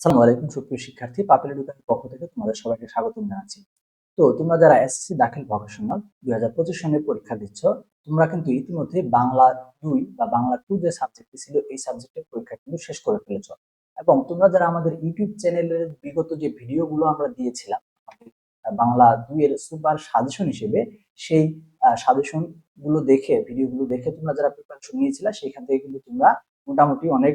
আসসালামু আলাইকুম সুপ্রিয় শিক্ষার্থী পাপেল এডুকেশনের পক্ষ থেকে তোমাদের সবাইকে স্বাগতম জানাচ্ছি। তো তোমরা যারা এসএসসি দাখিল ভকেশনাল দুই হাজার পঁচিশ সনের পরীক্ষা দিচ্ছ, তোমরা কিন্তু ইতিমধ্যে বাংলা দুই বা বাংলা টু যে সাবজেক্টটি ছিল, এই সাবজেক্টের পরীক্ষা কিন্তু শেষ করে ফেলেছ। এবং তোমরা যারা আমাদের ইউটিউব চ্যানেলের বিগত যে ভিডিওগুলো আমরা দিয়েছিলাম বাংলা দুইয়ের সুপার সাজেশন হিসেবে, সেই সাজেশনগুলো দেখে ভিডিওগুলো দেখে তোমরা যারা প্রিপারেশন নিয়েছিলে, সেখান থেকে কিন্তু তোমরা মোটামুটি অনেক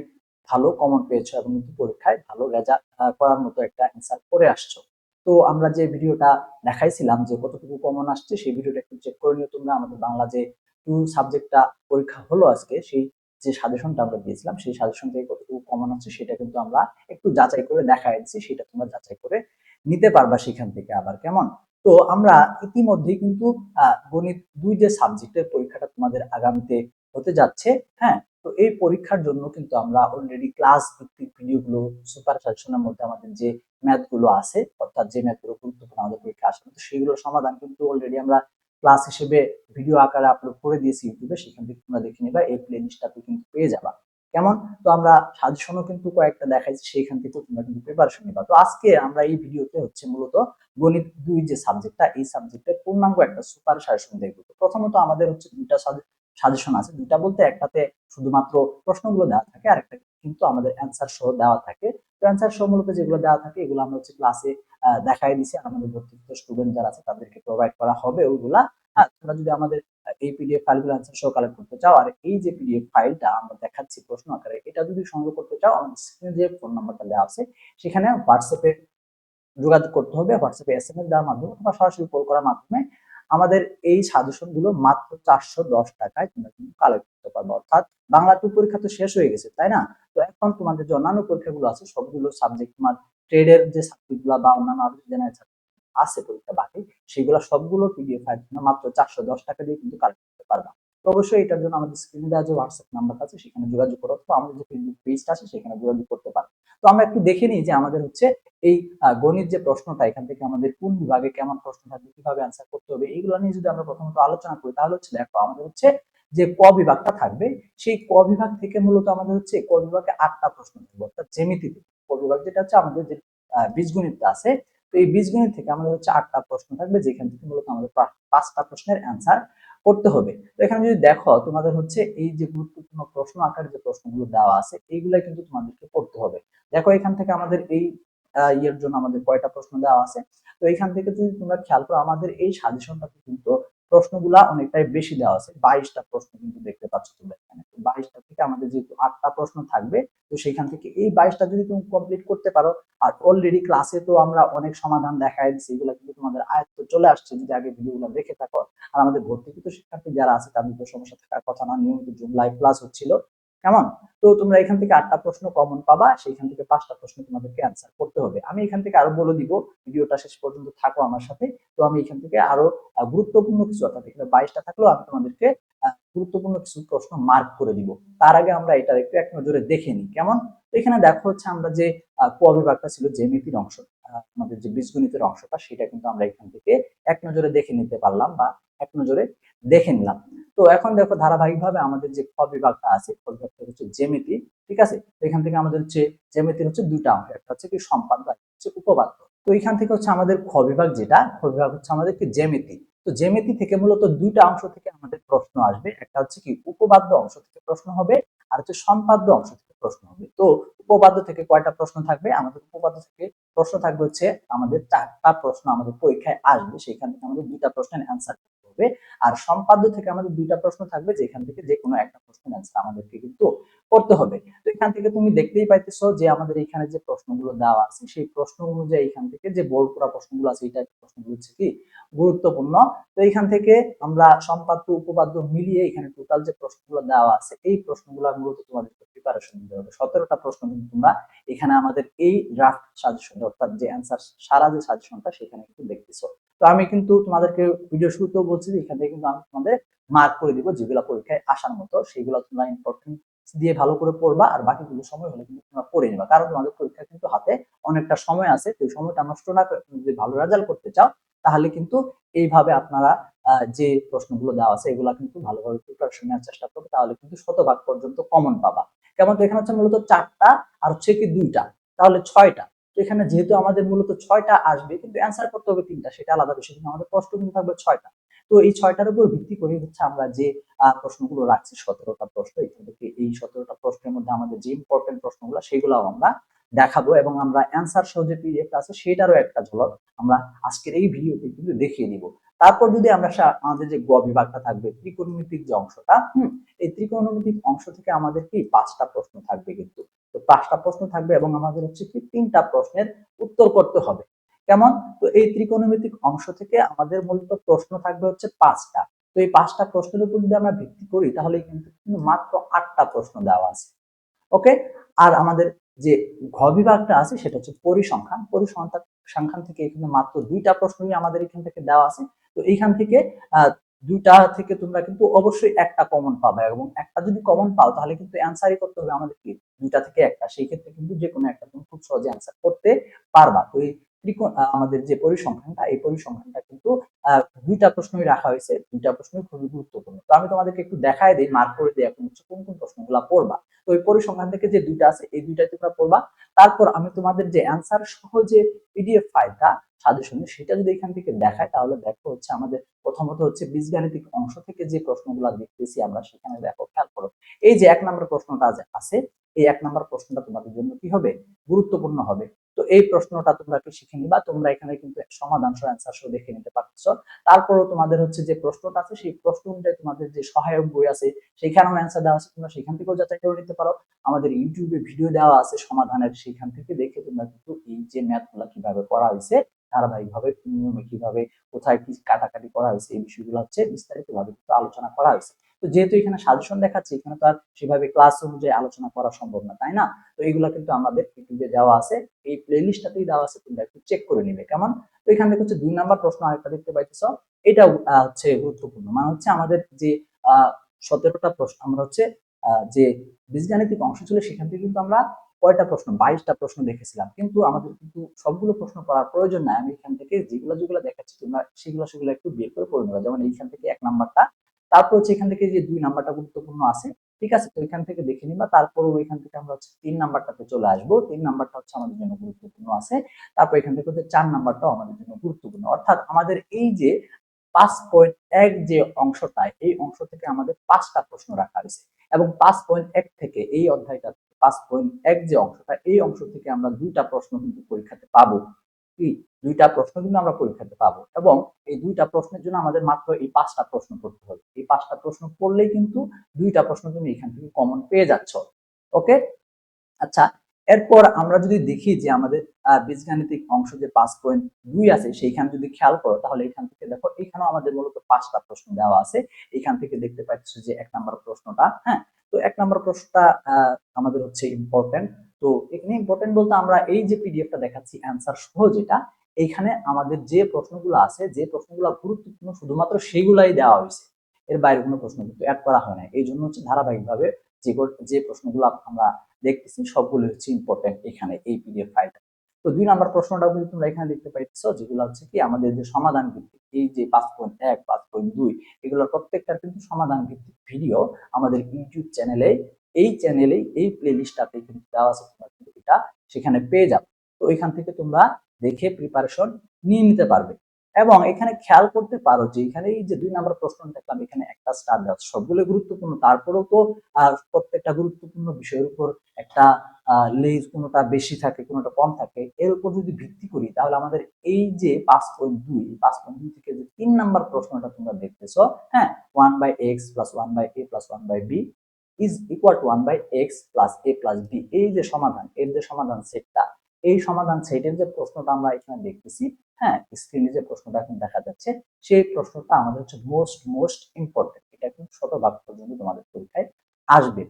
ভালো কমন পেয়েছ এবং পরীক্ষায় ভালো রেজাল্ট করার মতো একটা অ্যান্সার করে আসছো। তো আমরা যে ভিডিওটা দেখাইছিলাম যে কতটুকু কমন আসছে, সেই ভিডিওটা একটু চেক করে নিও তোমরা। আমাদের বাংলা যে টু সাবজেক্টটা পরীক্ষা হলো আজকে, সেই যে সাজেশনটা আমরা দিয়েছিলাম, সেই সাজেশন থেকে কতটুকু কমন আছে সেটা কিন্তু আমরা একটু যাচাই করে দিচ্ছি, সেটা তোমরা যাচাই করে নিতে পারবা সেখান থেকে আবার, কেমন? তো আমরা ইতিমধ্যেই কিন্তু গণিত দুই যে সাবজেক্টের পরীক্ষাটা তোমাদের আগামীতে হতে যাচ্ছে হ্যাঁ? তো এই পরীক্ষার জন্য কিন্তু আমরা অলরেডি ক্লাস ভিত্তিক ভিডিওগুলো সুপার সাজেশনের মধ্যে আমাদের যে ম্যাথগুলো আছে, অর্থাৎ যে ম্যাথগুলো গুরুত্বপূর্ণ আমাদের পরীক্ষা আসে, তো সেগুলোর সমাধান কিন্তু অলরেডি আমরা ক্লাস হিসেবে ভিডিও আকারে আপলোড করে দিয়েছি ইউটিউবে, সেখান থেকে তোমরা দেখে নিবা, এই প্লে লিস্টটা কিন্তু পেয়ে যাবা। কেমন? তো আমরা সাজেশনও কিন্তু কয়েকটা দেখাইছি সেইখান থেকে তোমরা কিন্তু প্রিপারেশন নিবা। তো আজকে আমরা এই ভিডিওতে হচ্ছে মূলত গণিত দুই যে সাবজেক্টটা এই সাবজেক্টের পূর্ণাঙ্গ একটা সুপার সাজেশন দেখব। তো প্রথমত আমাদের হচ্ছে দুইটা সাজেশন আছে। দুইটা বলতে একটাতে শুধুমাত্র প্রশ্নগুলো দেওয়া থাকে আর একটা কিন্তু আমাদের অ্যান্সার সহ দেওয়া থাকে। তো অ্যান্সার সহ মূলত যেগুলো দেওয়া থাকে, এগুলো আমরা হচ্ছে ক্লাসে দেখাই দিছি। আর আমাদের ভর্তিযুক্ত স্টুডেন্ট যারা আছে, তাদেরকে প্রোভাইড করা হবে ওইগুলা হ্যাঁ তোমরা যদি আমাদের এই পিডিএফ ফাইলগুলো অ্যান্সার সহ কালেক্ট করতে চাও, আর এই যে পিডিএফ ফাইলটা আমরা দেখাচ্ছি প্রশ্ন আকারে, এটা যদি সংগ্রহ করতে চাও, আমাদের স্ক্রিনে যে ফোন নাম্বারটা দেওয়া আছে, সেখানে হোয়াটসঅ্যাপে যোগাযোগ করতে হবে। হোয়াটসঅ্যাপে এস এম এস দেওয়ার মাধ্যমে অথবা সরাসরি কল করার মাধ্যমে আমাদের এই সাজেশনগুলো মাত্র চারশো দশ টাকায় তোমরা কিন্তু কালেক্ট করতে পারবে। অর্থাৎ বাংলা টু পরীক্ষা তো শেষ হয়ে গেছে, তাই না? তো এখন তোমাদের যে অন্যান্য পরীক্ষাগুলো আছে, সবগুলো সাবজেক্ট তোমার ট্রেডের যে সাবজেক্টগুলো বা অন্যান্য আরও জেনারেল আছে পরীক্ষা বাকি, সেগুলো সবগুলো পিডিএফ ফাইল মাত্র চারশো দশ টাকা দিয়ে কিন্তু কালেক্ট করতে পারবা। তো অবশ্যই এটার জন্য আমাদের স্ক্রিনে দেওয়া যে হোয়াটসঅ্যাপ নাম্বার আছে, সেখানে যোগাযোগ করো। আমাদের যে ফেসবুক পেজটা আছে, সেখানে যোগাযোগ করতে পারো। তো আমরা একটু দেখে নিই যে আমাদের হচ্ছে এই গণিত যে প্রশ্নটা, এখান থেকে আমাদের কোন বিভাগে কেমন প্রশ্ন থাকবে, কীভাবে অ্যান্সার করতে হবে এইগুলো নিয়ে যদি আমরা প্রথমত আলোচনা করি, তাহলে হচ্ছে দেখো আমাদের হচ্ছে যে ক বিভাগটা থাকবে, সেই ক বিভাগ থেকে মূলত আমাদের হচ্ছে ক বিভাগে আটটা প্রশ্ন থাকবে, অর্থাৎ জ্যামিতিতে। ক বিভাগ যেটা হচ্ছে আমাদের যে বীজগণিতটা আছে, তো এই বীজগণিত থেকে আমাদের হচ্ছে আটটা প্রশ্ন থাকবে, যেখান থেকে মূলত আমাদের পাঁচটা প্রশ্নের অ্যান্সার করতে হবে। তো এখানে যদি দেখো তোমাদের হচ্ছে এই যে গুরুত্বপূর্ণ প্রশ্ন আকারে যে প্রশ্নগুলো দেওয়া আছে এইগুলো কিন্তু তোমাদেরকে করতে হবে। দেখো, এখান থেকে আমাদের এই ইয়ের জন্য আমাদের কয়টা প্রশ্ন দেওয়া আছে। তো এখান থেকে যদি তোমরা খেয়াল করো, আমাদের এই সাজেশনটাতে কিন্তু প্রশ্নগুলা অনেকটাই বেশি দেওয়া আছে। বাইশটা প্রশ্ন কিন্তু দেখতে পাচ্ছ তোমরা এখানে। বাইশটা থেকে আমাদের যেহেতু আটটা প্রশ্ন থাকবে, তো সেইখান থেকে এই বাইশটা যদি তুমি কমপ্লিট করতে পারো, আর অলরেডি ক্লাসে তো আমরা অনেক সমাধান দেখাই দিচ্ছি এগুলো কিন্তু তোমাদের আয়ত্ত চলে আসছে যদি আগে ভিডিওগুলো দেখে থাকো। আর আমাদের ভর্তিকৃত শিক্ষার্থী যারা আছে, তাদের তো সমস্যা থাকার কথা না। নিয়মিত জুম লাইভ ক্লাস হচ্ছিল। কেমন? তো তোমরা এখান থেকে আটটা প্রশ্ন কমন পাবা, সেইখান থেকে পাঁচটা প্রশ্ন তোমাদেরকে অ্যান্সার করতে হবে। আমি এখান থেকে আরও বলে দিব, ভিডিওটা শেষ পর্যন্ত থাকো আমার সাথে। তো আমি এখান থেকে আরও গুরুত্বপূর্ণ কিছু, অর্থাৎ এখানে বাইশটা থাকলেও আমি তোমাদেরকে গুরুত্বপূর্ণ কিছু প্রশ্ন মার্ক করে দিব। তার আগে আমরা এটা একটু এক নজরে দেখে নিই, কেমন? তো এখানে দেখো হচ্ছে আমরা যে ক বিভাগটা ছিল জ্যামিতির অংশ আমাদের যে বীজগণিতের অংশটা, সেটা কিন্তু আমরা এখান থেকে এক নজরে দেখে নিতে পারলাম বা এক নজরে দেখে নিলাম। তো এখন দেখো ধারাবাহিকভাবে আমাদের যে খ বিভাগটা আছে খ বিভাগটা হচ্ছে জ্যামিতি, ঠিক আছে? এখান থেকে আমাদের হচ্ছে জ্যামিতির হচ্ছে দুইটা অংশ, একটা হচ্ছে কি সম্পাদ্য হচ্ছে উপবাদ্য তো এখান থেকে হচ্ছে আমাদের খ বিভাগ যেটা, খ বিভাগ হচ্ছে আমাদের কি জ্যামিতি। তো জ্যামিতি থেকে মূলত দুইটা অংশ থেকে আমাদের প্রশ্ন আসবে, একটা হচ্ছে কি উপবাদ্য অংশ থেকে প্রশ্ন হবে, আর হচ্ছে সম্পাদ্য অংশ থেকে প্রশ্ন হবে। তো উপপাদ্য থেকে কয়টা প্রশ্ন থাকবে? আমাদের উপপাদ্য থেকে প্রশ্ন থাকবে হচ্ছে আমাদের চারটা প্রশ্ন আমাদের পরীক্ষায় আসবে সেখান থেকে আমাদের দুইটা প্রশ্নের অ্যান্সার হবে আর সম্পাদ্য থেকে আমাদের দুইটা প্রশ্ন থাকবে যেখান থেকে যে কোনো একটা প্রশ্নের অ্যান্সার আমাদেরকে কিন্তু করতে হবে। তো এখান থেকে তুমি দেখতেই পাইতেছো যে আমাদের এখানে যে প্রশ্নগুলো দেওয়া আছে, সেই প্রশ্ন অনুযায়ী এখান থেকে যে বোর্ড করা প্রশ্নগুলো আছে এই প্রশ্নগুলো হচ্ছে কি গুরুত্বপূর্ণ। তো এখান থেকে আমরা সম্পাদ্য, উপপাদ্য মিলিয়ে এখানে টোটাল যে প্রশ্নগুলো দেওয়া আছে, এই প্রশ্নগুলো মূলত তোমাদের প্রিপারেশন নিতে হবে। সতেরোটা প্রশ্ন কিন্তু তোমরা এখানে আমাদের এই ড্রাফট সাজেশন অর্থাৎ যে অ্যান্সার সারা যে সাজেশনটা সেখানে কিন্তু দেখতেছো। তো আমি কিন্তু তোমাদেরকে ভিডিও শুরুতেও বলছি যে এখান থেকে কিন্তু আমি তোমাদের মার্ক করে দিব যেগুলো পরীক্ষায় আসার মতো সেগুলো তোমরা ইম্পর্টেন্ট দিয়ে ভালো করে পড়বা আর বাকিগুলো সময় হলে কিন্তু তোমরা পড়ে নিবা। কারণ তোমাদের পরীক্ষা কিন্তু হাতে অনেকটা সময় আছে, তো সময়টা নষ্ট না করে যদি ভালো রেজাল্ট করতে চাও, তাহলে কিন্তু এইভাবে আপনারা যে প্রশ্নগুলো দেওয়া আছে এগুলো কিন্তু ভালোভাবে প্রিপারেশন নেওয়ার চেষ্টা করবে, তাহলে কিন্তু শতভাগ পর্যন্ত কমন পাবা। কেমন তো এখানে হচ্ছে মূলত চারটা আর হচ্ছে কি দুইটা, তাহলে ছয়টা। এখানে যেহেতু আমাদের মূলত ছয়টা আসবে, কিন্তু অ্যান্সার করতে হবে তিনটা, সেটা আলাদা বিষয়। কিন্তু আমাদের প্রশ্ন কিন্তু থাকবে ছয়টা। তো এই ছয়টার উপর ভিত্তি করে হচ্ছে আমরা যে প্রশ্নগুলো রাখছি, সতেরোটা প্রশ্ন এখান থেকে এই সতেরোটা প্রশ্নের মধ্যে আমাদের যে ইম্পর্টেন্ট প্রশ্নগুলো সেগুলো আমরা দেখাবো এবং আমরা অ্যান্সার সহ যে পিডিএফ আছে, সেটারও একটা ঝলক আমরা আজকের এই ভিডিওতে কিন্তু দেখিয়ে দিব। তারপর যদি আমরা আমাদের যে গ বিভাগটা থাকবে, ত্রিকোণমিতিক যে অংশটা, হুম, এই ত্রিকোণমিতিক অংশ থেকে আমাদের কি পাঁচটা প্রশ্ন থাকবে কিন্তু? তো পাঁচটা প্রশ্ন থাকবে এবং আমাদের হচ্ছে কি তিনটা প্রশ্নের উত্তর করতে হবে। কেমন? তো এই ত্রিকোণমিতিক অংশ থেকে আমাদের মূলত প্রশ্ন থাকবে হচ্ছে পাঁচটা। তো এই পাঁচটা প্রশ্নের উপর যদি আমরা ভিত্তি করি, তাহলে কিন্তু মাত্র আটটা প্রশ্ন দেওয়া আছে। ওকে? আর আমাদের যে ঘ বিভাগটা আছে, সেটা হচ্ছে পরিসংখ্যান। পরিসংখ্যান, সংখ্যান থেকে এখানে মাত্র দুইটা প্রশ্নই আমাদের এখান থেকে দেওয়া আছে। তো এইখান থেকে দুইটা থেকে তোমরা কিন্তু অবশ্যই একটা কমন পাবে এবং একটা যদি কমন পাও, তাহলে কিন্তু অ্যান্সারই করতে হবে আমাদের কি? দুইটা থেকে একটা। সেই ক্ষেত্রে কিন্তু যে কোনো একটা তুমি খুব সহজে অ্যান্সার করতে পারবা। তো এই ত্রিকোণ আমাদের যে পরিসংখ্যানটা, এই পরিসংখ্যানটা কিন্তু দুইটা প্রশ্নই রাখা হয়েছে। দুইটা প্রশ্নই খুবই গুরুত্বপূর্ণ। তো আমি তোমাদেরকে একটু দেখায় দিই মার্ক করে দিই এখন হচ্ছে কোন কোন প্রশ্নগুলো পড়বা। তো এই পরিসংখ্যান থেকে যে দুইটা আছে, এই দুইটাই তোমরা পড়বা। তারপর আমি তোমাদের যে অ্যান্সার সহ যে পিডিএফ ফাইলটা সাজেশন, সেটা যদি এখান থেকে দেখায়, তাহলে দেখো হচ্ছে আমাদের প্রথমত হচ্ছে বীজগাণিতিক অংশ থেকে যে প্রশ্নগুলো দেখতেছি আমরা, সেখানে দেখো খেয়াল করো। এই যে এক নম্বর প্রশ্নটা আছে, এই এক নম্বর প্রশ্নটা তোমাদের জন্য কি হবে? গুরুত্বপূর্ণ হবে। তো এই প্রশ্নটা তোমরা কি শিখে নিবা, তোমরা এখানে কিন্তু সমাধান সহ অ্যান্সার সহ দেখে নিতে পারছ তারপরও তোমাদের হচ্ছে যে প্রশ্নটা আছে, সেই প্রশ্ন অনুযায়ী তোমাদের যে সহায়ক বই আছে, সেখানেও অ্যান্সার দেওয়া আছে, তোমরা সেখান থেকেও যাচাই করে নিতে পারো। আমাদের ইউটিউবে ভিডিও দেওয়া আছে সমাধানের, সেখান থেকে দেখে তোমরা কিন্তু এই যে ম্যাথগুলো কীভাবে করা হয়েছে ধারাবাহিকভাবে নিয়মে কীভাবে কোথায় কি কাটাকাটি করা হয়েছে, এই বিষয়গুলো হচ্ছে বিস্তারিত ভাবে কিন্তু আলোচনা করা হয়েছে। তো যেহেতু এখানে সাজেশন দেখাচ্ছে, এখানে তো আর সেভাবে ক্লাস অনুযায়ী আলোচনা করা সম্ভব না, তাই না? তো এগুলো কিন্তু আমাদের ইউটিউবে দেওয়া আছে, এই প্লে লিস্টটাতেই দেওয়া আছে, তোমরা একটু চেক করে নিবে, কেমন? তো এখান থেকে হচ্ছে দুই নাম্বার প্রশ্ন আরেকটা দেখতে পাইতেছ এটা হচ্ছে গুরুত্বপূর্ণ। মানে হচ্ছে আমাদের যে, আহ, সতেরোটা প্রশ্ন, আমরা হচ্ছে যে বীজগাণিতিক অংশ ছিল সেখান থেকে কিন্তু আমরা কয়টা প্রশ্ন? বাইশটা প্রশ্ন দেখেছিলাম। কিন্তু আমাদের কিন্তু সবগুলো প্রশ্ন করার প্রয়োজন নাই। আমি এখান থেকে যেগুলো যেগুলো দেখাচ্ছি, তোমরা সেগুলো সেগুলো একটু বের করে পড়ে নেবে। যেমন এইখান থেকে এক নাম্বারটা, তারপর হচ্ছে এখান থেকে যে দুই নাম্বারটা গুরুত্বপূর্ণ আছে, ঠিক আছে? তো এখান থেকে দেখে নিবা। তারপর এখান থেকে আমরা হচ্ছে তিন নাম্বারটাতে চলে আসব। তিন নাম্বারটা হচ্ছে আমাদের জন্য গুরুত্বপূর্ণ আছে। তারপর এখান থেকে হচ্ছে চার নাম্বারটাও আমাদের জন্য গুরুত্বপূর্ণ। অর্থাৎ আমাদের এই যে পাঁচ পয়েন্ট এক যে অংশটা, এই অংশ থেকে আমাদের পাঁচটা প্রশ্ন রাখা হয়েছে। এবং পাঁচ পয়েন্ট এক থেকে এই অধ্যায়টা পাঁচ পয়েন্ট এক যে অংশটা, এই অংশ থেকে আমরা দুইটা প্রশ্ন কিন্তু পরীক্ষাতে পাবো। কি? দুইটা প্রশ্ন কিন্তু আমরা পরীক্ষাতে পাবো এবং এই দুইটা প্রশ্নের জন্য আমাদের মাত্র এই পাঁচটা প্রশ্ন করতে হবে। এই পাঁচটা প্রশ্ন করলেই কিন্তু দুইটা প্রশ্ন তুমি এখান থেকে কমন পেয়ে যাচ্ছ। ওকে আচ্ছা এরপর আমরা যদি দেখি যে আমাদের বীজগাণিতিক অংশ যে পাঁচ পয়েন্ট দুই আছে, সেইখানে যদি খেয়াল করো, তাহলে এখান থেকে দেখো, এখানেও আমাদের মূলত পাঁচটা প্রশ্ন দেওয়া আছে। এখান থেকে দেখতে পাচ্ছ যে এক নম্বর প্রশ্নটা হ্যাঁ? তো এক নম্বর প্রশ্নটা আমাদের হচ্ছে ইম্পর্টেন্ট তো এখানে ইম্পর্টেন্ট বলতে আমরা এই যে পিডিএফটা দেখাচ্ছি অ্যান্সার সহ যেটা, এইখানে আমাদের যে প্রশ্নগুলো আছে, যে প্রশ্নগুলো গুরুত্বপূর্ণ শুধুমাত্র সেগুলাই দেওয়া হয়েছে। এর বাইরে কোনো প্রশ্ন কিন্তু অ্যাড করা হয় না এই জন্য হচ্ছে ধারাবাহিকভাবে যে যে প্রশ্নগুলো আমরা দেখতেছি সবগুলো হচ্ছে ইম্পর্টেন্ট এখানে, এই পিডিএফ ফাইলটা তো দুই নম্বর প্রশ্নটা কিন্তু তোমরা এখানে দেখতে পাইতেছো, যেগুলো হচ্ছে কি আমাদের যে সমাধান ভিত্তিক, এই যে পাঁচ পয়েন্ট এক, পাঁচ পয়েন্ট দুই, এগুলোর প্রত্যেকটার কিন্তু সমাধান ভিত্তিক ভিডিও আমাদের ইউটিউব চ্যানেলে এই চ্যানেলে এই প্লে লিস্টটাতে কিন্তু দেওয়া আছে, তোমরা কিন্তু এটা সেখানে পেয়ে যাবে। তো এখান থেকে তোমরা দেখে প্রিপারেশন নিয়ে নিতে পারবে। এবং এখানে খেয়াল করতে পারো যে এখানে এই যে দুই নাম্বার প্রশ্ন দেখলাম, এখানে একটা স্টার দেওয়া। সবগুলো গুরুত্বপূর্ণ তারপরেও তো প্রত্যেকটা গুরুত্বপূর্ণ বিষয়ের উপর একটা লেজ কোনোটা বেশি থাকে, কোনোটা কম থাকে, এর উপর যদি ভিত্তি করি, তাহলে আমাদের এই যে পাঁচ পয়েন্ট দুই পাঁচ পয়েন্ট দুই থেকে যে তিন নাম্বার প্রশ্নটা তোমরা দেখতেছো হ্যাঁ one by x plus one by a plus one by b is equal to one by x plus a plus b এই যে সমাধান, এর যে সমাধান সেটটা এই সমাধান সেটের যে প্রশ্নটা আমরা এখানে দেখতেছি হ্যাঁ স্ক্রিনে যে প্রশ্নটা এখন দেখা যাচ্ছে, সেই প্রশ্নটা আমাদের হচ্ছে মোস্ট মোস্ট ইম্পর্টেন্ট এটা কিন্তু শতভাগ পর্যন্ত তোমাদের পরীক্ষায় আসবে।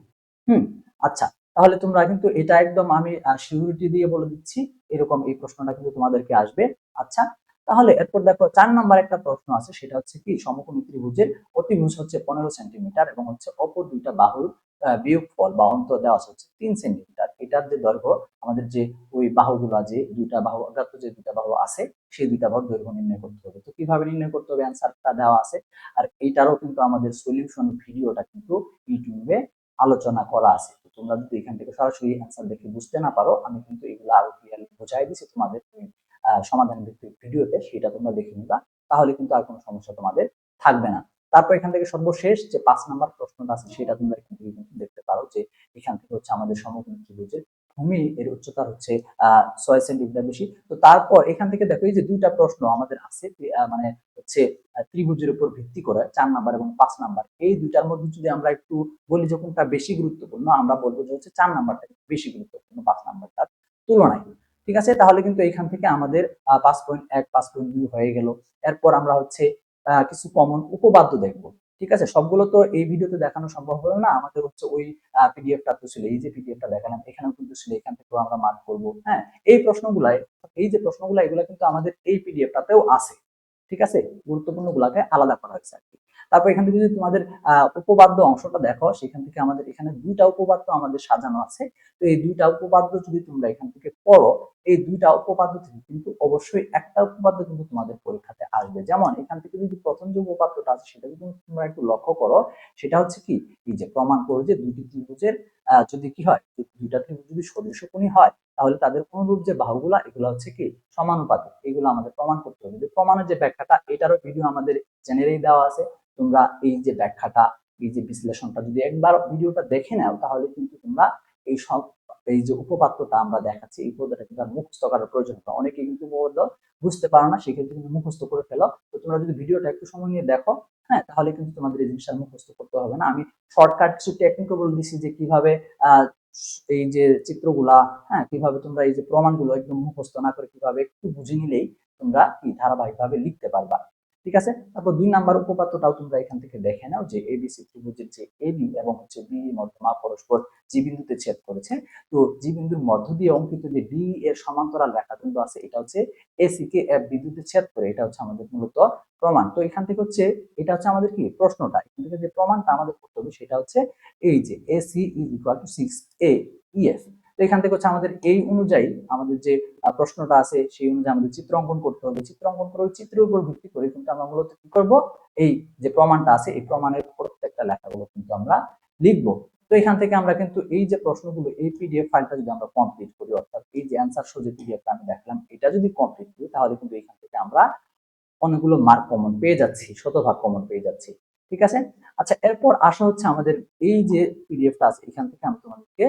হুম আচ্ছা তাহলে তোমরা কিন্তু এটা একদম আমি সিউরিটি দিয়ে বলে দিচ্ছি, এরকম এই প্রশ্নটা কিন্তু তোমাদেরকে আসবে। আচ্ছা তাহলে এরপর দেখো চার নাম্বার একটা প্রশ্ন আছে, সেটা হচ্ছে কি, সমকোণী ত্রিভুজের অতিভুজ হচ্ছে পনেরো সেন্টিমিটার এবং হচ্ছে অপর দুইটা বাহুর বিয়োগফল বা অন্তর দেওয়া হচ্ছে তিন সেন্টিমিটার। এটার যে দৈর্ঘ্য আমাদের যে ওই বাহুগুলা যে দুইটা বাহু অজ্ঞাত যে দুইটা বাহু আছে, সেই দুইটা বাহুর দৈর্ঘ্য নির্ণয় করতে হবে। তো কীভাবে নির্ণয় করতে হবে? অ্যান্সারটা দেওয়া আছে। আর এইটারও কিন্তু আমাদের সলিউশন ভিডিওটা কিন্তু ইউটিউবে আলোচনা করা আছে। তো তোমরা যদি এখান থেকে সরাসরি অ্যান্সার দেখে বুঝতে না পারো, আমি কিন্তু এগুলো আরও ক্লিয়ারলি বোঝাই দিছি তোমাদের সমাধান ভিত্তিক ভিডিওতে সেটা তোমরা দেখে নিবা। তাহলে কিন্তু আর কোনো সমস্যা তোমাদের থাকবে না। তারপর এখান থেকে সর্বশেষ যে পাঁচ নাম্বার প্রশ্নটা আছে, সেটা তোমরা এখান থেকে কিন্তু দেখতে পারো যে এখান থেকে হচ্ছে আমাদের সমকোণী ত্রিভুজের ভূমি এর উচ্চতা হচ্ছে ছয় সেন্টিমিটার বেশি। তো তারপর এখান থেকে দেখো এই যে দুইটা প্রশ্ন আমাদের আছে মানে হচ্ছে ত্রিভুজের উপর ভিত্তি করে চার নাম্বার এবং পাঁচ নাম্বার। এই দুইটার মধ্যে যদি আমরা একটু বলি যে কোনটা বেশি গুরুত্বপূর্ণ, আমরা বলব যে হচ্ছে চার নাম্বারটা বেশি গুরুত্বপূর্ণ পাঁচ নাম্বারটার তুলনায়। ঠিক আছে? তাহলে কিন্তু এখান থেকে আমাদের পাঁচ পয়েন্ট এক, পাঁচ পয়েন্ট দুই হয়ে গেল। এরপর আমরা হচ্ছে কিছু কমন উপবাদ্য দেখব। ঠিক আছে? সবগুলো তো এই ভিডিওতে দেখানো সম্ভব হলো না। আমাদের হচ্ছে ওই পিডিএফটা তো ছিল। এই যে পিডিএফটা দেখালাম, এখানেও কিন্তু ছিল। এখান থেকেও আমরা মার্ক করব। হ্যাঁ? এই প্রশ্নগুলাই এই যে প্রশ্নগুলো, এগুলো কিন্তু আমাদের এই পিডিএফটাতেও আছে। ঠিক আছে? গুরুত্বপূর্ণ গুলাকে আলাদা করা হয়েছে আর কি। তারপর এখান থেকে যদি তোমাদের উপপাদ্য অংশটা দেখো, সেখান থেকে আমাদের এখানে দুইটা উপপাদ্য আমাদের সাজানো আছে। তো এই দুইটা উপপাদ্য যদি তোমরা এখান থেকে পড়ো, এই দুইটা উপপাদ্য থেকে কিন্তু অবশ্যই একটা উপপাদ্য কিন্তু তোমাদের পরীক্ষাতে আসবে। যেমন এখান থেকে যদি প্রথম যে উপপাদ্যটা আছে, সেটা যদি তোমরা একটু লক্ষ্য করো, সেটা হচ্ছে কি? এই যে প্রমাণ করো যে দুইটি ত্রিভুজের যদি কি হয় দুইটা ত্রিভুজ যদি সদৃশকোণী হয়, তাহলে তাদের অনুরূপ যে বাহুগুলা, এগুলো হচ্ছে কি? সমানুপাতিক। এগুলো আমাদের প্রমাণ করতে হবে। যে প্রমাণের যে ব্যাখ্যাটা, এটারও ভিডিও আমাদের চ্যানেলেই দেওয়া আছে। তোমরা এই যে ব্যাখ্যাটা, এই যে বিশ্লেষণটা যদি একবার ভিডিওটা দেখে নাও, তাহলে কিন্তু তোমরা এই সব, এই যে উপপাদ্যটা আমরা দেখাচ্ছি, এই উপপাদ্যটা কিন্তু মুখস্থ করার প্রয়োজন অনেকে কিন্তু উপপাদ্য বুঝতে পারো না, সেক্ষেত্রে কিন্তু মুখস্থ করে ফেলো। তো তোমরা যদি ভিডিওটা একটু সময় নিয়ে দেখো হ্যাঁ তাহলে কিন্তু তোমাদের এই জিনিসটা মুখস্থ করতে হবে না। আমি শর্টকাট কিছু টেকনিকও বলে দিছি যে কীভাবে এই যে চিত্রগুলা হ্যাঁ কীভাবে তোমরা এই যে প্রমাণগুলো একদম মুখস্থ না করে কীভাবে একটু বুঝে নিলেই তোমরা কি ধারাবাহিকভাবে লিখতে পারবা। ঠিক আছে? তারপর দুই নাম্বার উপপাদ্যটাও তোমরা এখান থেকে দেখে নাও যে এবিসি ত্রিভুজের যে এবি এবং হচ্ছে বি মধ্যমা পরস্পর জি বিন্দুতে ছেদ করেছে। তো জি বিন্দুর মধ্য দিয়ে অঙ্কিত যে ডি এর সমান্তরাল রেখা বিন্দু আছে, এটা হচ্ছে এসি কে এফ বিন্দুতে ছেদ করে, এটা হচ্ছে আমাদের মূলত প্রমাণ। তো এখান থেকে হচ্ছে, এটা হচ্ছে আমাদের কি? প্রশ্নটা। এখান থেকে যে প্রমাণটা আমাদের করতে হবে সেটা হচ্ছে এই যে AC is equal to six A EF এখান থেকে হচ্ছে আমাদের এই অনুযায়ী আমাদের যে প্রশ্নটা আছে, সেই অনুযায়ী আমাদের চিত্র অঙ্কন করতে হবে। চিত্র অঙ্কন করে চিত্রের উপর ভিত্তি করে কিন্তু আমরা মূলত কি করব? এই যে প্রমাণটা আছে, এই প্রমাণের প্রত্যেকটা লেখাগুলো কিন্তু আমরা লিখব। তো এখান থেকে আমরা কিন্তু এই যে প্রশ্নগুলো, এই পিডিএফ ফাইলটা যদি আমরা কমপ্লিট করি, অর্থাৎ এই যে অ্যান্সার যে পিডিএফটা আমি দেখলাম, এটা যদি কমপ্লিট করি, তাহলে কিন্তু এখান থেকে আমরা অনেকগুলো মার্ক কমন পেয়ে যাচ্ছি, শতভাগ কমন পেয়ে যাচ্ছি। ঠিক আছে? আচ্ছা এরপর আসা হচ্ছে আমাদের এই যে পিডিএফটা আছে, এখান থেকে আমি তোমাদেরকে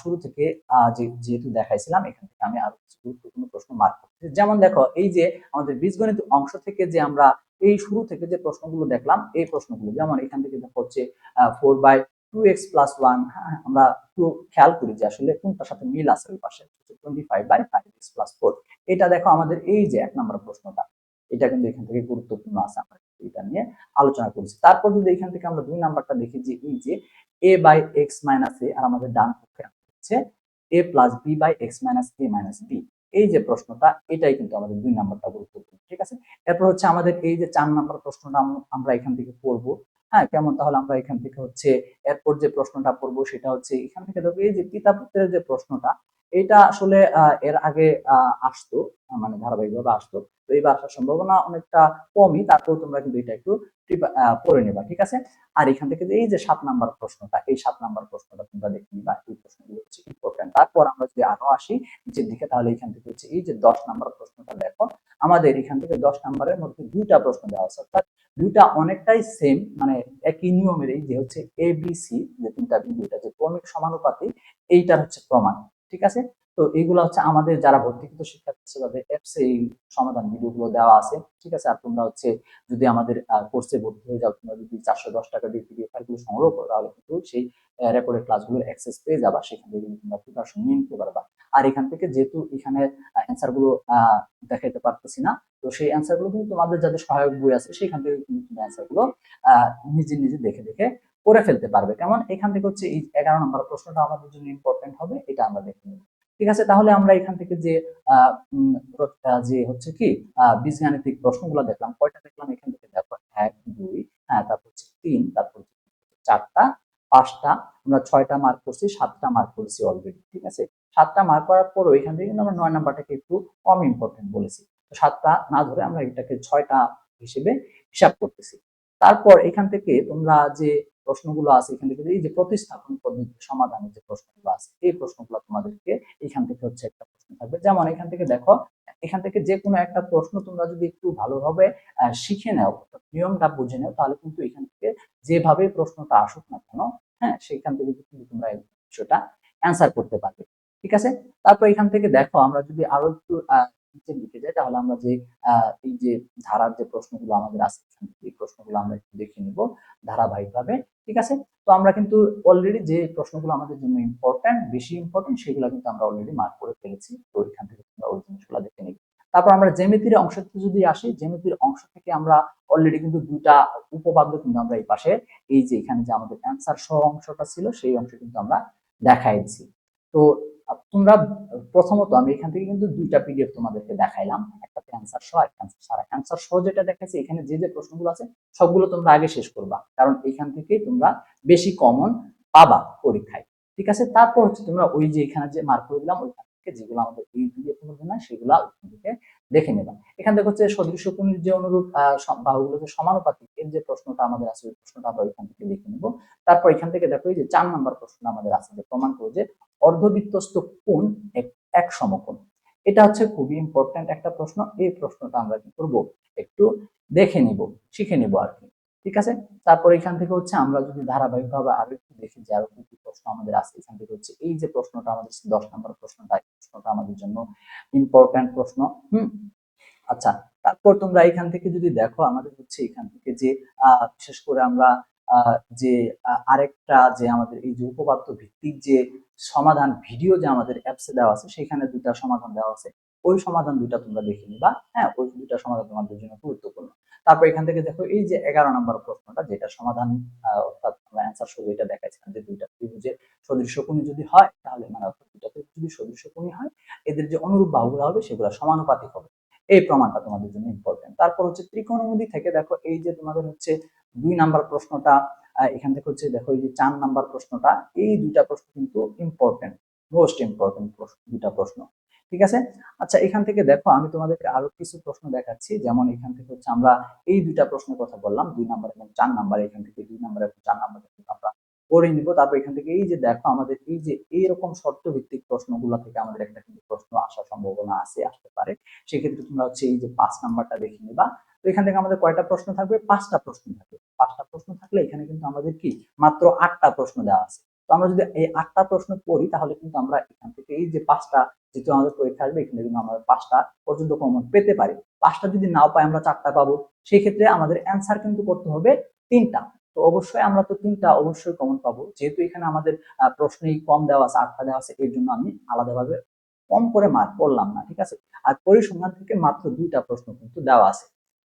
শুরু থেকে যেহেতু দেখাইছিলাম, এখান থেকে আমি আরও কিছু গুরুত্বপূর্ণ প্রশ্ন মার্ক করছি। যেমন দেখো, এই যে, আমাদের বীজগণিত অংশ থেকে যে আমরা এই শুরু থেকে যে প্রশ্নগুলো দেখলাম, এই প্রশ্নগুলো, যেমন এখান থেকে দেখো হচ্ছে four by two x plus one আমরা একটু খেয়াল করি যে আসলে কোনটার সাথে মিল আছে, ওই পাশে twenty five by five x plus four এটা দেখো আমাদের এই যে এক নম্বর প্রশ্নটা, এটা কিন্তু এখান থেকে গুরুত্বপূর্ণ আছে আমরা এটা নিয়ে আলোচনা করছি। তারপর যদি এখান থেকে আমরা দুই নাম্বারটা দেখি যে এই যে a by x minus a আর আমাদের ডান পক্ষে হচ্ছে a plus b by x minus a minus b এই যে প্রশ্নটা, এটাই কিন্তু আমাদের দুই নাম্বারটা গুরুত্বপূর্ণ, ঠিক আছে? এরপর হচ্ছে আমাদের এই যে চার নাম্বার প্রশ্নটা আমরা এখান থেকে পড়ব। হ্যাঁ কেমন? তাহলে আমরা এখান থেকে হচ্ছে এরপর যে প্রশ্নটা পড়ব সেটা হচ্ছে এখান থেকে দেখো এই যে পিতা পুত্রের যে প্রশ্নটা এটা আসলে এর আগে আসতো মানে ধারাবাহিকভাবে আসতো। তো এইবার আসার সম্ভাবনা অনেকটা কমই তারপর তোমরা কিন্তু এটা একটু পড়ে নেবা, ঠিক আছে? আর এখান থেকে এই যে সাত নাম্বার প্রশ্নটা, এই সাত নাম্বার প্রশ্নটা তোমরা দেখে নিবা, এই প্রশ্নগুলো হচ্ছে ইম্পর্টেন্ট তারপর আমরা যদি আরও আসি, নিচের দিকে, তাহলে এখান থেকে হচ্ছে এই যে দশ নাম্বার প্রশ্নটা, দেখো, আমাদের এখান থেকে দশ নাম্বারের মধ্যে দুইটা প্রশ্ন দেওয়া আছে, অর্থাৎ দুইটা অনেকটাই সেম মানে একই নিয়মের এই যে হচ্ছে এ বি যে তিনটা দুইটা যে ক্রমিক সমানুপাতি এইটার হচ্ছে প্রমাণ। ঠিক আছে? তো এইগুলো হচ্ছে আমাদের যারা ভর্তিকৃত শিক্ষার্থী আছে তাদের অ্যাপসে এই সমাধান ভিডিওগুলো দেওয়া আছে ঠিক আছে? আর তোমরা হচ্ছে যদি আমাদের কোর্সে ভর্তি হয়ে যাও তোমরা যদি চারশো দশ টাকা দিয়ে পিডিএফ ফাইলগুলো সংগ্রহ করো তাহলে কিন্তু সেই রেকর্ডেড ক্লাসগুলোর অ্যাক্সেস পেয়ে যাবা সেখান থেকে কিন্তু তোমরা প্রিপারেশন নিয়ে নিতে পারবা। আর এখান থেকে যেহেতু এখানে অ্যান্সারগুলো আহ, দেখাইতে পারতেছি না তো সেই অ্যান্সারগুলো কিন্তু তোমাদের যাদের সহায়ক বই আছে সেখান থেকে কিন্তু তুমি অ্যান্সারগুলো আহ, নিজে নিজে দেখে দেখে করে ফেলতে পারবে। কেমন? এখান থেকে হচ্ছে এই এগারো নম্বর প্রশ্নটা আমাদের জন্য ইম্পর্টেন্ট হবে, এটা আমরা দেখে নেব। ঠিক আছে? তাহলে আমরা এখান থেকে যে প্র- যে হচ্ছে কি বীজগাণিতিক প্রশ্নগুলো দেখলাম, কয়টা দেখলাম এখান থেকে? দেখো এক, দুই হ্যাঁ তারপর হচ্ছে তিন, তারপর চারটা, পাঁচটা, আমরা ছয়টা মার্ক করছি, সাতটা মার্ক করেছি অলরেডি ঠিক আছে? সাতটা মার্ক করার পরও এখান থেকে কিন্তু আমরা নয় নাম্বারটাকে একটু কম ইম্পর্টেন্ট বলেছি। তো সাতটা না ধরে আমরা এটাকে ছয়টা হিসেবে হিসাব করতেছি। তারপর এখান থেকে তোমরা যে প্রশ্নগুলো আছে এখান থেকে। এই যে প্রতিস্থাপন পদ্ধতির সমাধানের যে প্রশ্নগুলো আছে, এই প্রশ্নগুলো তোমাদেরকে এখান থেকে হচ্ছে একটা প্রশ্ন থাকবে। যেমন এখান থেকে দেখো, এখান থেকে যে কোনো একটা প্রশ্ন তোমরা যদি একটু ভালোভাবে শিখে নাও নিয়মটা বুঝে নাও, তাহলে কিন্তু এখান থেকে যেভাবে প্রশ্নটা আসুক না কেন হ্যাঁ সেখান থেকে কিন্তু তোমরা এই বিষয়টা অ্যান্সার করতে পারবে। ঠিক আছে? তারপর এখান থেকে দেখো, আমরা যদি আরও একটু নিচে লিখে যাই তাহলে আমরা যে এই যে ধারার যে প্রশ্নগুলো আমাদের আছে এই প্রশ্নগুলো আমরা একটু দেখে নিব ধারাবাহিকভাবে, ঠিক আছে? তো আমরা কিন্তু অলরেডি যে প্রশ্নগুলো আমাদের জন্য ইম্পর্ট্যান্ট বেশি ইম্পর্ট্যান্ট সেগুলো কিন্তু আমরা অলরেডি মার্ক করে ফেলেছি, তো এখান থেকে তোমরা ওই জিনিসগুলো দেখে নিবে। তারপর আমরা জ্যামিতির অংশতে যদি আসি, জ্যামিতির অংশ থেকে আমরা অলরেডি কিন্তু দুটা উপপাদ্য কিন্তু আমরা এই পাশে, এই যে এখানে যে আমাদের অ্যান্সার সহ অংশটা ছিল, সেই অংশ কিন্তু আমরা দেখাই দিছি তো তোমরা প্রথমত আমি এখান থেকে কিন্তু দুইটা পিডিএফ তোমাদেরকে দেখাইলাম। একটা অ্যান্সার সহ একটা অ্যান্সার ছাড়া অ্যান্সার সহ যেটা দেখাইছি এখানে যে যে প্রশ্নগুলো আছে সবগুলো তোমরা আগে শেষ করবা। কারণ এখান থেকেই তোমরা বেশি কমন পাবা পরীক্ষায়। ঠিক আছে? তারপর হচ্ছে তোমরা ওই যে এখানে যে মার্ক করে দিলাম ওইখান থেকে যেগুলো আমাদের এই পিডিএফ মধ্যে না সেগুলো ওইখান থেকে দেখে নেবা। এখান থেকে হচ্ছে সদৃশ্য কোণের যে অনুরূপ আহ, সম- বাহুগুলো যে সমানুপাতিক এর যে প্রশ্নটা আমাদের আছে ওই প্রশ্নটা আমরা ওইখান থেকে লিখে নেব। তারপর এখান থেকে দেখো এই যে চার নাম্বার প্রশ্ন আমাদের আছে যে প্রমাণ করো যে অর্ধবৃত্তস্থ কোণ এক সমকোণ। এটা হচ্ছে খুবই ইম্পর্ট্যান্ট একটা প্রশ্ন। এই প্রশ্নটা আমরা কি করব? একটু দেখে নিব, শিখে নিব আর কি। ঠিক আছে? তারপর এখান থেকে হচ্ছে আমরা যদি ধারাবাহিকভাবে আরও একটু দেখি যে আরও কি কি প্রশ্ন আমাদের আছে, এখান থেকে হচ্ছে এই যে প্রশ্নটা আমাদের দশ নম্বর প্রশ্নটা, এই প্রশ্নটা আমাদের জন্য ইম্পর্ট্যান্ট প্রশ্ন। হুম? আচ্ছা তারপর তোমরা এখান থেকে যদি দেখো, আমাদের হচ্ছে এখান থেকে যে বিশেষ করে আমরা যে আরেকটা যে আমাদের এই যে উপপাদ্য ভিত্তিক যে সমাধান ভিডিও যে আমাদের অ্যাপসে দেওয়া আছে, সেখানে দুইটা সমাধান দেওয়া আছে। ওই সমাধান দুইটা তোমরা দেখে নিবা। হ্যাঁ ওই দুইটা সমাধান তোমাদের জন্য গুরুত্বপূর্ণ। তারপর এখান থেকে দেখো এই যে এগারো নম্বর প্রশ্নটা, যেটা সমাধান অর্থাৎ আমরা অ্যান্সার শুধু এটা দেখাচ্ছিলাম যে দুইটা ত্রিভুজের সদৃশ্য কোণী যদি হয়, তাহলে মানে দুইটা ত্রিভুজ সদৃশ্য কোণী হয়, এদের যে অনুরূপ বাহুগুলো হবে, সেগুলো সমানুপাতিক হবে। এই প্রমাণটা তোমাদের জন্য ইম্পর্টেন্ট তারপর হচ্ছে ত্রিকোণমিতি থেকে দেখো, এই যে তোমাদের হচ্ছে দুই নাম্বার প্রশ্নটা এখান থেকে হচ্ছে দেখো এই যে চার নাম্বার প্রশ্নটা, এই দুইটা প্রশ্ন কিন্তু ইম্পর্টেন্ট মোস্ট ইম্পর্টেন্ট দুইটা প্রশ্ন। ঠিক আছে? আচ্ছা এখান থেকে দেখো, আমি তোমাদেরকে আরও কিছু প্রশ্ন দেখাচ্ছি। যেমন এখান থেকে হচ্ছে আমরা এই দুইটা প্রশ্নের কথা বললাম, দুই নাম্বার এবং চার নাম্বার, এখান থেকে দুই নাম্বার এবং চার নাম্বার আমরা করে নিব, তারপর এখান থেকে এই যে দেখো আমাদের এই যে এইরকম শর্ত ভিত্তিক প্রশ্নগুলো থেকে আমাদের একটা কিন্তু প্রশ্ন আসার সম্ভাবনা আছে, আসতে পারে। সেক্ষেত্রে তোমরা হচ্ছে এই যে পাঁচ নাম্বারটা দেখে নিবা। তো এখান থেকে আমাদের কয়টা প্রশ্ন থাকবে? পাঁচটা প্রশ্ন থাকবে। পাঁচটা প্রশ্ন থাকলে এখানে কিন্তু আমাদের কি? মাত্র আটটা প্রশ্ন দেওয়া আছে। তো আমরা যদি এই আটটা প্রশ্ন পড়ি, তাহলে কিন্তু আমরা এখান থেকে এই যে পাঁচটা যেহেতু আমাদের পরীক্ষা আসবে, এখানে কিন্তু আমরা পাঁচটা পর্যন্ত কমন পেতে পারি। পাঁচটা যদি নাও পাই, আমরা চারটা পাবো। সেই ক্ষেত্রে আমাদের অ্যান্সার কিন্তু করতে হবে তিনটা। তো অবশ্যই আমরা তো তিনটা অবশ্যই কমন পাবো। যেহেতু এখানে আমাদের প্রশ্নেই কম দেওয়া আছে আটটা দেওয়া আছে, এর জন্য আমি আলাদাভাবে কম করে মার্ক করলাম না, ঠিক আছে? আর পরিসংখ্যান থেকে মাত্র দুইটা প্রশ্ন কিন্তু দেওয়া আছে,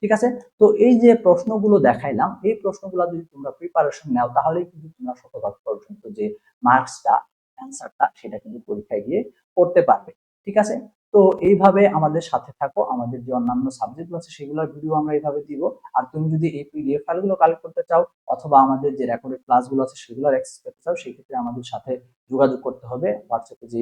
ঠিক আছে? তো এই যে প্রশ্নগুলো দেখাইলাম, এই প্রশ্নগুলো যদি তোমরা প্রিপারেশন নাও, তাহলেই কিন্তু তোমরা শতভাগ পর্যন্ত যে মার্কসটা অ্যান্সারটা সেটা কিন্তু পরীক্ষায় গিয়ে করতে পারবে, ঠিক আছে? তো এইভাবে আমাদের সাথে থাকো, আমাদের যে অন্যান্য সাবজেক্ট আছে সেগুলোর ভিডিও আমরা এইভাবে দিব। আর তুমি যদি এই পিডিএফ ফাইলগুলো কালেক্ট করতে চাও, অথবা আমাদের যে রেকর্ডেড ক্লাসগুলো আছে সেগুলোর অ্যাক্সেস করতে চাও সেই ক্ষেত্রে আমাদের সাথে যোগাযোগ করতে হবে। হোয়াটসঅ্যাপে যে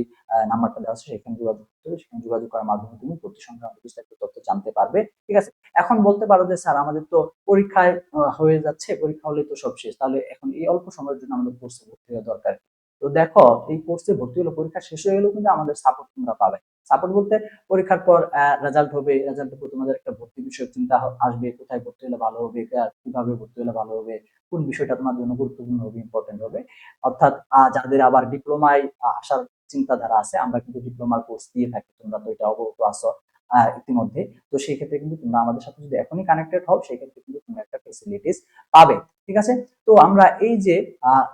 নাম্বারটা দেওয়া আছে সেখানে যোগাযোগ করতে হবে। সেখানে যোগাযোগ করার মাধ্যমে তুমি ভর্তি সংক্রান্ত বিস্তারিত তথ্য জানতে পারবে। ঠিক আছে? এখন বলতে পারো যে, স্যার, আমাদের তো পরীক্ষায় হয়ে যাচ্ছে, পরীক্ষা হলেই তো সব শেষ। তাহলে এখন এই অল্প সময়ের জন্য আমাদের কোর্সে ভর্তি হওয়া দরকার। তো দেখো, এই কোর্সে ভর্তি হলো পরীক্ষা শেষ হয়ে গেলেও কিন্তু আমাদের সাপোর্ট তোমরা পাবে। সাপোর্ট বলতে পরীক্ষার পর রেজাল্ট হবে রেজাল্টের পর তোমাদের একটা ভর্তি বিষয়ক চিন্তা আসবে, কোথায় ভর্তি হলে ভালো হবে কীভাবে ভর্তি হলে ভালো হবে, কোন বিষয়টা তোমার জন্য গুরুত্বপূর্ণ হবে ইম্পর্টেন্ট হবে। অর্থাৎ যাদের আবার ডিপ্লোমায় আসার চিন্তাধারা আছে, আমরা কিন্তু ডিপ্লোমার কোর্স দিয়ে থাকি, তোমরা তো এটা অবগত আছো ইতিমধ্যে। তো সেই ক্ষেত্রে কিন্তু তোমরা আমাদের সাথে যদি এখনই কানেক্টেড হও সেই ক্ষেত্রে কিন্তু তোমরা একটা ফেসিলিটিস পাবে, ঠিক আছে? তো আমরা এই যে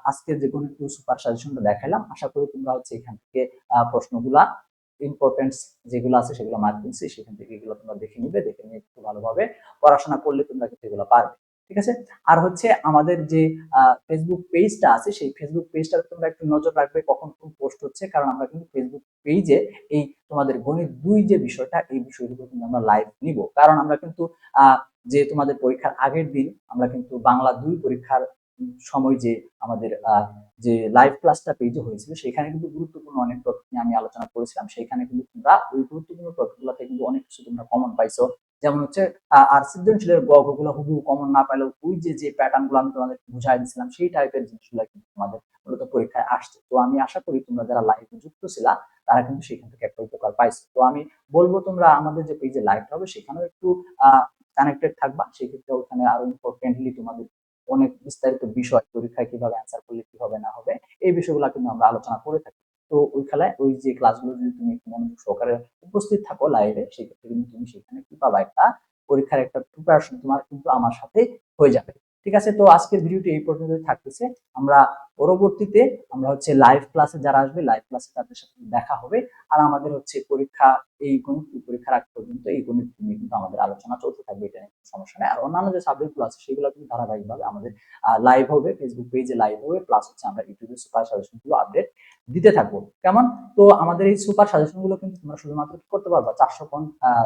আজকের যে কোনো সুপার সাজেশনটা দেখালাম, আশা করি তোমরা হচ্ছে এখান থেকে প্রশ্নগুলা ইম্পর্টেন্স যেগুলো আছে সেগুলো মার্ক দিচ্ছি সেখান থেকে এগুলো তোমরা দেখে নিবে, দেখে নিয়ে একটু ভালোভাবে পড়াশোনা করলে তোমরা কিন্তু এগুলো পারবে, ঠিক আছে? আর হচ্ছে আমাদের যে ফেসবুক পেজটা আছে, সেই ফেসবুক পেজটাতে তোমরা একটু নজর রাখবে কখন কোন পোস্ট হচ্ছে, কারণ আমরা কিন্তু ফেসবুক পেজে এই তোমাদের গণিত দুই যে বিষয়টা, এই বিষয়গুলো কিন্তু আমরা লাইভ নিব। কারণ আমরা কিন্তু যে তোমাদের পরীক্ষার আগের দিন, আমরা কিন্তু বাংলা দুই পরীক্ষার সময় যে আমাদের যে লাইভ ক্লাসটা পেজে হয়েছিল, সেখানে কিন্তু গুরুত্বপূর্ণ অনেক টপিক নিয়ে আমি আলোচনা করেছিলাম। সেখানে কিন্তু তোমরা ওই গুরুত্বপূর্ণ টপিকগুলো থেকে কিন্তু অনেক কিছু তোমরা কমন পাইছো। যেমন হচ্ছে আর সৃজনশীলের গল্পগুলো হুবহু কমন না পাইলেও ওই যে যে প্যাটার্নগুলো আমি তোমাদের বুঝাই দিছিলাম সেই টাইপের জিনিসগুলো কিন্তু তোমাদের মূলত পরীক্ষায় আসছে। তো আমি আশা করি তোমরা যারা লাইভে যুক্ত ছিলা, তারা কিন্তু সেখান থেকে একটা উপকার পাইছো। তো আমি বলব তোমরা আমাদের যে পেজে লাইভটা হবে, সেখানেও একটু কানেক্টেড থাকবা। সেক্ষেত্রে ওখানে আরও ইম্পর্টেন্টলি তোমাদের অনেক বিস্তারিত বিষয় পরীক্ষায় কীভাবে অ্যান্সার করলে কি হবে, না হবে, এই বিষয়গুলো কিন্তু আমরা আলোচনা করে থাকি। তো ওই খেলায় ওই যে ক্লাসগুলো যদি তুমি একটু মনোযোগ সহকারে উপস্থিত থাকো লাইভে সেক্ষেত্রে কিন্তু তুমি সেখানে কি পাবা? একটা পরীক্ষার একটা প্রিপারেশন তোমার কিন্তু আমার সাথে হয়ে যাবে। ঠিক আছে? তো আজকের ভিডিওটি এই পর্যন্ত থাকতেছে। আমরা পরবর্তীতে আমরা হচ্ছে লাইভ ক্লাসে যারা আসবে লাইভ ক্লাসে তাদের সাথে দেখা হবে। আর আমাদের হচ্ছে পরীক্ষা, এই গণিত পরীক্ষার আগ পর্যন্ত এই গণিত নিয়ে কিন্তু আমাদের আলোচনা চলতে থাকবে, এটা নিয়ে সমস্যা নেই। আর অন্যান্য যে সাবজেক্টগুলো আছে, সেগুলো কিন্তু ধারাবাহিকভাবে আমাদের লাইভ হবে ফেসবুক পেজে লাইভ হবে প্লাস হচ্ছে আমরা ইউটিউবে সুপার সাজেশনগুলো আপডেট দিতে থাকব। কেমন? তো আমাদের এই সুপার সাজেশনগুলো কিন্তু তোমরা শুধুমাত্র করতে পারবা? চারশো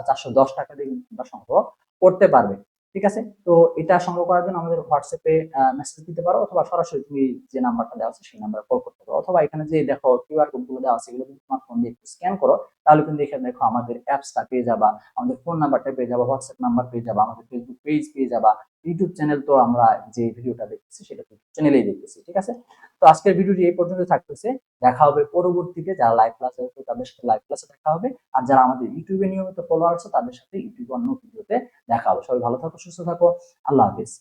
চারশো দশ টাকা দিয়ে কিন্তু তোমরা সংগ্রহ করতে পারবে। ঠিক আছে? তো এটা সংগ্রহ করার জন্য আমাদের হোয়াটসঅ্যাপে মেসেজ দিতে পারো অথবা সরাসরি তুমি যে নাম্বারটা দেওয়া আছে সেই নাম্বারে কল করতে পারো। অথবা এখানে যে দেখো কিউআর কোডগুলো দেওয়া আছে, এগুলো তুমি তোমার ফোন দিয়ে একটু স্ক্যান করো। তাহলে কিন্তু এখানে দেখো আমাদের অ্যাপসটা পেয়ে যাবা, আমাদের ফোন নাম্বারটা পেয়ে যাবা হোয়াটসঅ্যাপ নাম্বার পেয়ে যাবা, আমাদের ফেসবুক পেজ পেয়ে যাবা ইউটিউব চ্যানেল তো আমরা যে ভিডিওটা দেখতেছি সেটা ইউটিউব চ্যানেলেই দেখতেছি, ঠিক আছে? তো আজকের ভিডিওটি এই পর্যন্ত থাকতেছে, দেখা হবে পরবর্তীতে, যারা লাইভ ক্লাসে আছে তাদের সাথে লাইভ ক্লাসে দেখা হবে, আর যারা আমাদের ইউটিউবে নিয়মিত ফলোয়ার আছে তাদের সাথে ইউটিউব অন্য ভিডিওতে দেখা হবে। সবাই ভালো থাকো, সুস্থ থাকো, আল্লাহ হাফিজ।